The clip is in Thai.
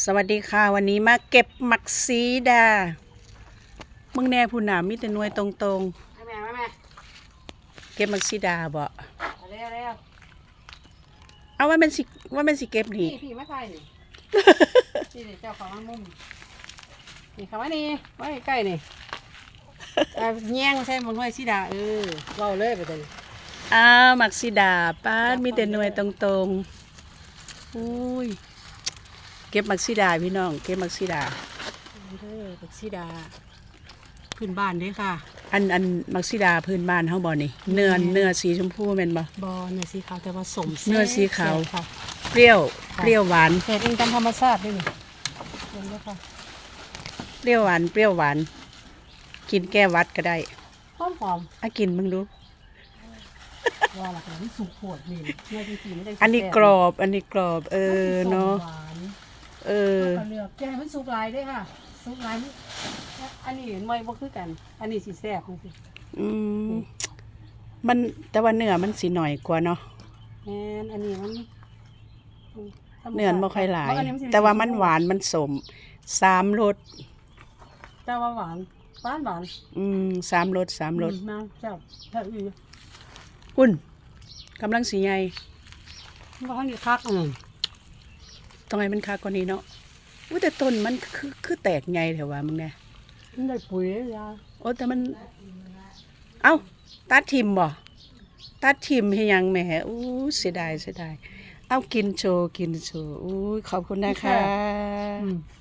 สวัสดีค่ะ วันนี้มาเก็บหมักซีดา มึงแน่ผู้หนามีแต่หน่วยตรงมาแม่มาแม่ๆ เก็บหมักซีดาบ่มาเร็วเร็วเอาว่าเป็นสิว่าเป็นสิเก็บพี่นี่ พี่มาถ่ายนี่นี่เจ้าของมันมุมนี่เขามานี่ไว้ใกล้นี่อ่าแย่งใช่มันห้อยสีดาเออเว้าเลยไปเลยอ้าวหมักซีดาป้าดมีแต่หน่วยตรงๆอุ้ย เก็บหมักซีดาพี่น้อง เก็บหมักซีดาเด้อบักสีดา พื้นบ้านเด้อค่ะ อันอันหมักซีดาพื้นบ้านเฮาบ่นี่ เนื้อเนื้อสีชมพูแม่นบ่บอเนื้อสีขาวแต่ว่าสมเนื้อสีขาวค่ะเปรี้ยวเปรี้ยวหวานเห็ดเองตามธรรมชาติด้วยนี่เห็นไหมค่ะเปรี้ยวหวานเปรี้ยวหวานกินแก้หวัดก็ได้หอมหอมอะกินมึงดูๆว่าหลักฐานที่สุกโขดนี่เนื้อจริงๆไม่ได้อันนี้กรอบ อันนี้กรอบ เออเนาะหวานเอ อเอาเลือกแกให้มันสุกหลายเด้วยค่ะ สุกหลายมันอันนี้เห็นไหมบ่คือกัน อันนี้สิแซ่บจังซี่อืมมันแต่ว่าเนื้อมันสีหน่อยกว่าเนาะแม่นอันนี้มันเนื้อมันบ่ค่อยหลายเพระอันนี้สิแต่ว่ามันหวานมันสมสามรสแต่ว่าหวานหวานหวานอืมสามรสสามรสอืมน้ำแซ่บแซ่บอีกอุ่นกำลังสีใหญ่มันบ่ทันได้คักอืมต้องให้มันคากกว่านี้เนาะ อุ้ยแต่ต้นมันคือคือแตกใหญ่แถวว่ามึงเนี่ยมันได้ปุ๋ยเลยยาโอ้แต่มัน เอ้าตัดทิมบ่ตัดทิมให้ยังแหม่อู้เสียดายเสียดายเอากินโชว์กินโชว์อู้ขอบคุณนะคะอืม